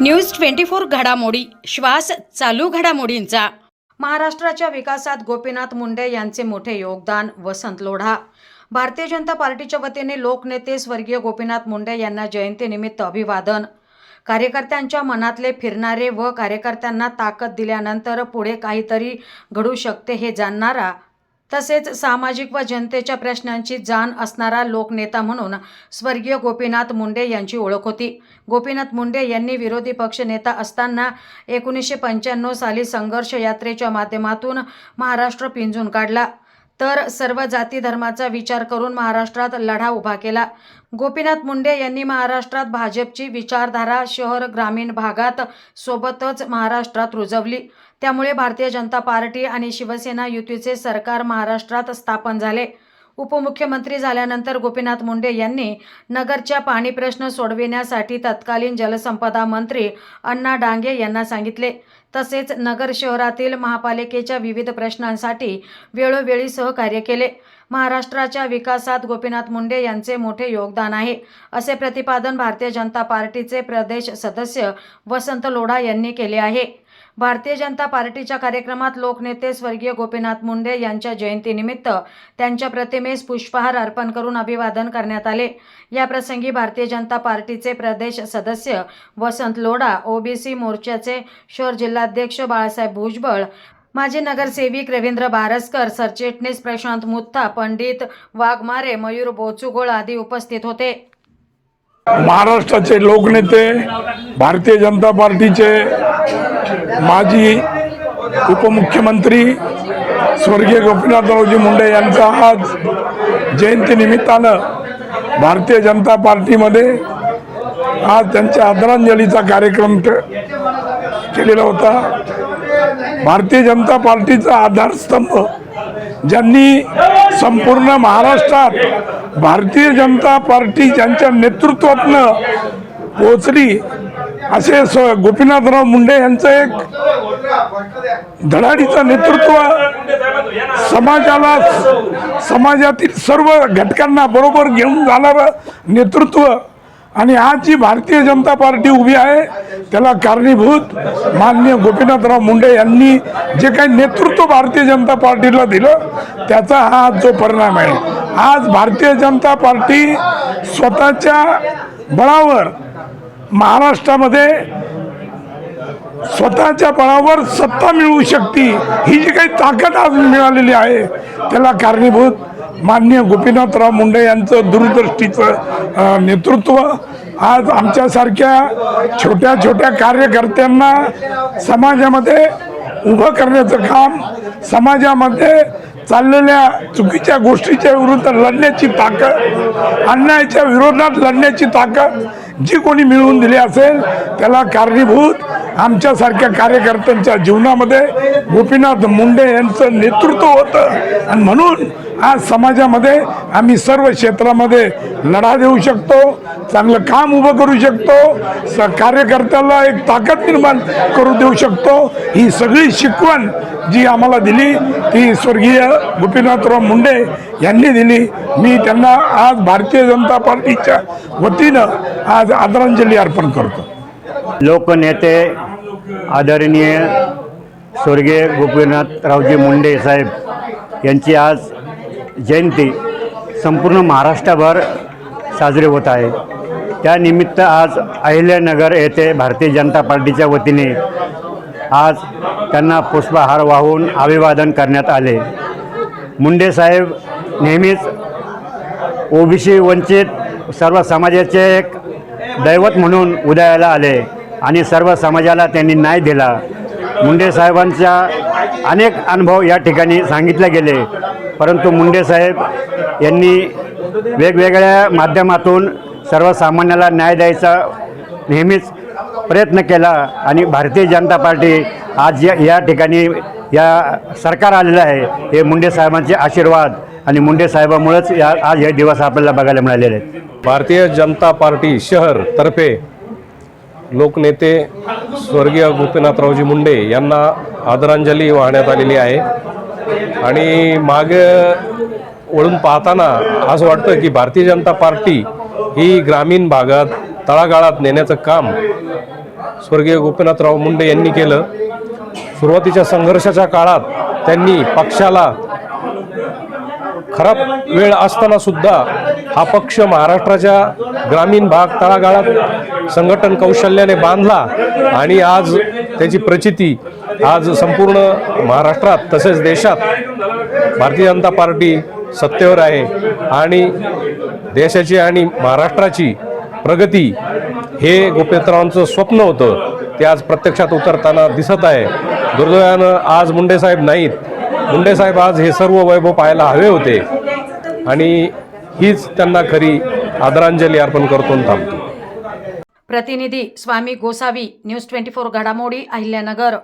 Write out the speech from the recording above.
News twenty four घडामोडी श्वास चालू घडामोडींचा. महाराष्ट्राच्या विकासात गोपीनाथ मुंडे यांचे मोठे योगदान वसंत लोढा. भारतीय जनता पार्टीच्या वतीने लोकनेते स्वर्गीय गोपीनाथ मुंडे यांना जयंतीनिमित्त अभिवादन. कार्यकर्त्यांच्या मनातले फिरणारे व कार्यकर्त्यांना ताकद दिल्यानंतर पुढे काहीतरी घडू शकते हे जाणणारा तसेच सामाजिक व जनतेच्या प्रश्नांची जाण असणारा लोकनेता म्हणून स्वर्गीय गोपीनाथ मुंडे यांची ओळख होती. गोपीनाथ मुंडे यांनी विरोधी पक्षनेता असताना एकोणीसशे पंच्याण्णव साली संघर्ष यात्रेच्या माध्यमातून महाराष्ट्र पिंजून काढला. तर सर्व जाती धर्माचा विचार करून महाराष्ट्रात लढा उभा केला. गोपीनाथ मुंडे यांनी महाराष्ट्रात भाजपची विचारधारा शहर ग्रामीण भागात सोबतच महाराष्ट्रात रुजवली. त्यामुळे भारतीय जनता पार्टी आणि शिवसेना युतीचे सरकार महाराष्ट्रात स्थापन झाले. उपमुख्यमंत्री झाल्यानंतर गोपीनाथ मुंडे यांनी नगरच्या पाणी प्रश्न सोडविण्यासाठी तत्कालीन जलसंपदा मंत्री अण्णा डांगे यांना सांगितले. तसेच नगर शहरातील महापालिकेच्या विविध प्रश्नांसाठी वेळोवेळी सहकार्य केले. महाराष्ट्राच्या विकासात गोपीनाथ मुंडे यांचे मोठे योगदान आहे असे प्रतिपादन भारतीय जनता पार्टीचे प्रदेश सदस्य वसंत लोढा यांनी केले आहे. भारतीय जनता पार्टीच्या कार्यक्रमात लोकनेते स्वर्गीय गोपीनाथ मुंडे यांच्या जयंतीनिमित्त त्यांच्या प्रतिमेस पुष्पहार अर्पण करून अभिवादन करण्यात आले. या प्रसंगी भारतीय जनता पार्टीचे प्रदेश सदस्य वसंत लोढा ओबीसी मोर्चाचे शहर जिल्हाध्यक्ष बाळासाहेब भुजबळ माजी नगरसेविक रवींद्र बारसकर सरचिटणीस प्रशांत मुत्था पंडित वाघमारे मयूर बोचुगोळ आदी उपस्थित होते. महाराष्ट्राचे लोकनेते भारतीय जनता पार्टीचे माजी उपमुख्यमंत्री स्वर्गीय गोपीनाथरावजी मुंडे यांचा आज जयंतीनिमित्तानं भारतीय जनता पार्टीमध्ये आज त्यांच्या आदरांजलीचा कार्यक्रम केलेला होता. भारतीय जनता पार्टीचा आधारस्तंभ ज्यांनी संपूर्ण महाराष्ट्रात भारतीय जनता पार्टी ज्यांच्या नेतृत्वातनं पोचली असे स गोपीनाथराव मुंडे यांचं एक धडाडीचं नेतृत्व समाजाला समाजातील सर्व घटकांना बरोबर घेऊन जाणारं नेतृत्व आणि आज जी भारतीय जनता पार्टी उभी आहे. त्याला कारणीभूत माननीय गोपीनाथराव मुंडे यांनी जे काही नेतृत्व भारतीय जनता पार्टीला दिलं त्याचा हा आज जो परिणाम आहे. आज भारतीय जनता पार्टी स्वतःच्या बळावर महाराष्ट्रामध्ये स्वतःच्या बळावर सत्ता मिळवू शकते ही जी काही ताकद आज मिळालेली आहे त्याला कारणीभूत माननीय गोपीनाथराव मुंडे यांचं दूरदृष्टीचं नेतृत्व. आज आमच्यासारख्या छोट्या छोट्या कार्यकर्त्यांना समाजामध्ये उभं करण्याचं काम समाजामध्ये चाललेल्या चुकीच्या गोष्टीच्या विरुद्ध लढण्याची ताकद अन्यायाच्या विरोधात लढण्याची ताकद जी कोणी मिळवून दिली असेल त्याला कारणीभूत आमच्यासारख्या कार्यकर्त्यांच्या जीवनामध्ये गोपीनाथ मुंडे यांचं नेतृत्व होतं. आणि म्हणून आज समाजामध्ये आम्ही सर्व क्षेत्रामध्ये लढा देऊ शकतो चांगलं काम उभं करू शकतो स कार्यकर्त्याला एक ताकद निर्माण करू देऊ शकतो. ही सगळी शिकवण जी आम्हाला दिली ती स्वर्गीय गोपीनाथराव मुंडे यांनी दिली. मी त्यांना आज भारतीय जनता पार्टीच्या वतीनं आज आदरांजली अर्पण करतो. लोकनेते आदरणीय स्वर्गीय गोपीनाथरावजी मुंडे साहेब यांची आज जयंती संपूर्ण महाराष्ट्रभर साजरी होत आहे. त्यानिमित्त आज अहिल्यानगर येथे भारतीय जनता पार्टीच्या वतीने आज त्यांना पुष्पहार वाहून अभिवादन करण्यात आले. मुंडे साहेब नेहमीच ओबीसी वंचित सर्व समाजाचे एक दैवत म्हणून उदयाला आले आणि सर्व समाजाला त्यांनी न्याय दिला. मुंडे साहेबांच्या अनेक अनुभव या ठिकाणी सांगितले गेले. परंतु मुंडे साहेब यांनी वेगवेगळ्या माध्यमातून सर्वसामान्याला न्याय द्यायचा नेहमीच प्रयत्न केला आणि भारतीय जनता पार्टी आज या या ठिकाणी या सरकार आलेलं आहे. हे मुंडे साहेबांचे आशीर्वाद. आणि मुंडे साहेबामुळेच या आज हे दिवस आपल्याला बघायला मिळालेले आहेत. भारतीय जनता पार्टी शहर तर्फे लोकनेते स्वर्गीय गोपीनाथरावजी मुंडे यांना आदरांजली वाहण्यात आलेली आहे. आणि माग वळून पाहताना असं वाटतं की भारतीय जनता पार्टी ही ग्रामीण भागात तळागाळात नेण्याचं काम स्वर्गीय गोपीनाथराव मुंडे यांनी केलं. सुरुवातीच्या संघर्षाच्या काळात त्यांनी पक्षाला खराब वेळ असताना सुद्धा हा पक्ष महाराष्ट्राच्या ग्रामीण भाग तळागाळात संघटन कौशल्याने बांधला आणि आज त्याची प्रचिती आज संपूर्ण महाराष्ट्रात तसेच देशात भारतीय जनता पार्टी सत्तेवर आहे आणि देशाची आणि महाराष्ट्राची प्रगती हे गोपेतरावांचं स्वप्न होतं ते आज प्रत्यक्षात उतरताना दिसत आहे. दुर्दैवानं आज मुंडेसाहेब नाहीत मुंडे साहेब आज हे सर्व वैभव पाहायला हवे होते. आणि हीच त्यांना खरी आदरांजली अर्पण करतो थांबतो. प्रतिनिधी Swami Gosavi news twenty four घडामोडी अहिल्यानगर.